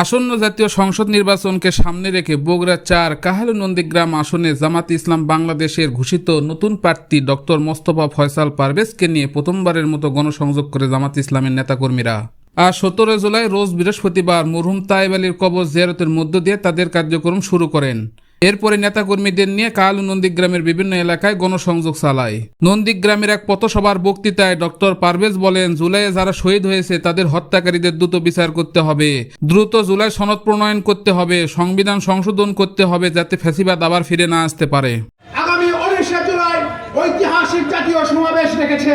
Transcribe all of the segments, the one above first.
আসন্ন জাতীয় সংসদ নির্বাচনকে সামনে রেখে বগুড়া চার কাহালু নন্দীগ্রাম আসনে জামাত ইসলাম বাংলাদেশের ঘোষিত নতুন প্রার্থী ডক্টর মোস্তফা ফয়সাল পারভেজকে নিয়ে প্রথমবারের মতো গণসংযোগ করে জামাত ইসলামের নেতাকর্মীরা। আর সতেরো জুলাই রোজ বৃহস্পতিবার মরহুম তাইব আলীর কবর জিয়ারতের মধ্য দিয়ে তাদের কার্যক্রম শুরু করেন। এরপরে নেতাকর্মীদের নিয়ে কালু নন্দীগ্রামের বিভিন্ন এলাকায় গণসংযোগ চালায়। নন্দীগ্রামের এক পথসভার বক্তৃতায় ডক্টর পারভেজ বলেন, জুলাইয়ে যারা শহীদ হয়েছে, তাদের হত্যাকারীদের দ্রুত বিচার করতে হবে। দ্রুত জুলাই সনদ প্রণয়ন করতে হবে, সংবিধান সংশোধন করতে হবে যাতে ফ্যাসিবাদ আবার ফিরে না আসতে পারে। আগামী উনিশে জুলাই ঐতিহাসিক জাতীয় সমাবেশ রেখেছে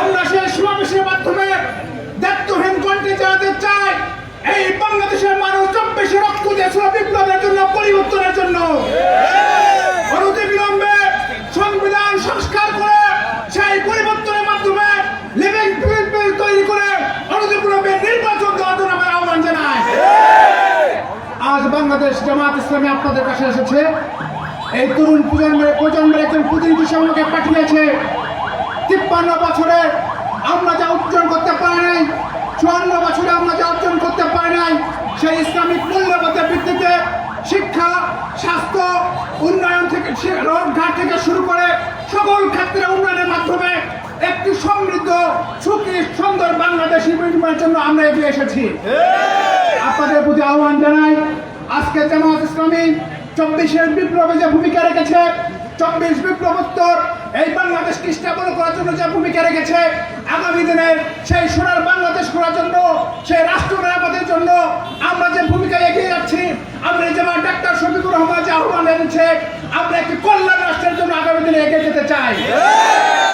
আমরা সেই সমাবেশের মাধ্যমে দায়িত্বহীন কণ্ঠে জানাতে চাই এই বাংলাদেশের মানুষ চব্বিশে রক্ত দিয়েছিল বিপ্লবের জন্য পরিবর্তনের জন্য অনতি বিলম্বে সংবিধান সংস্কার করে সেই পরিবর্তনের মাধ্যমে লিভিং বিল তৈরি করে অনতি বিলম্বে নির্বাচন দেওয়ার জন্য আমরা আহ্বান জানাই আজ বাংলাদেশ জামাত ইসলামী আপনাদের কাছে এসেছে। এই তরুণ প্রজন্মের প্রজন্মের একজন প্রতিনিধি আমাকে পাঠিয়েছে। তিপ্পান্ন বছরে আমরা যা অর্জন করতে পারি নাই চুয়ান্ন বছরে আমরা যা অর্জন করতে পারি নাই সেই ইসলামিক মূল্যবোধের ভিত্তিতে শিক্ষা স্বাস্থ্য উন্নয়ন থেকে রোডঘাট থেকে শুরু করে সকল ক্ষেত্রে উন্নয়নের মাধ্যমে একটি সমৃদ্ধ সুখী সুন্দর বাংলাদেশ নির্মাণের জন্য আমরা এগিয়ে এসেছি। আপনাদের প্রতি আহ্বান জানাই আজকে জামাত ইসলামী চব্বিশের বিপ্লবে যে ভূমিকা রেখেছে, চব্বিশ বিপ্লবোত্তর এই বাংলাদেশকে স্থাপন করার জন্য যে ভূমিকা রেখেছে, আগামী দিনের সেই সোনার বাংলাদেশ করার জন্য, সেই রাষ্ট্র মেরামতের জন্য আমরা যে ভূমিকা এগিয়ে যাচ্ছি, আমরা যেমন ডাক্তার শফিকুর রহমান যে আহ্বান এনেছে, আমরা একটি কল্যাণ রাষ্ট্রের জন্য আগামী দিনে এগিয়ে যেতে চাই।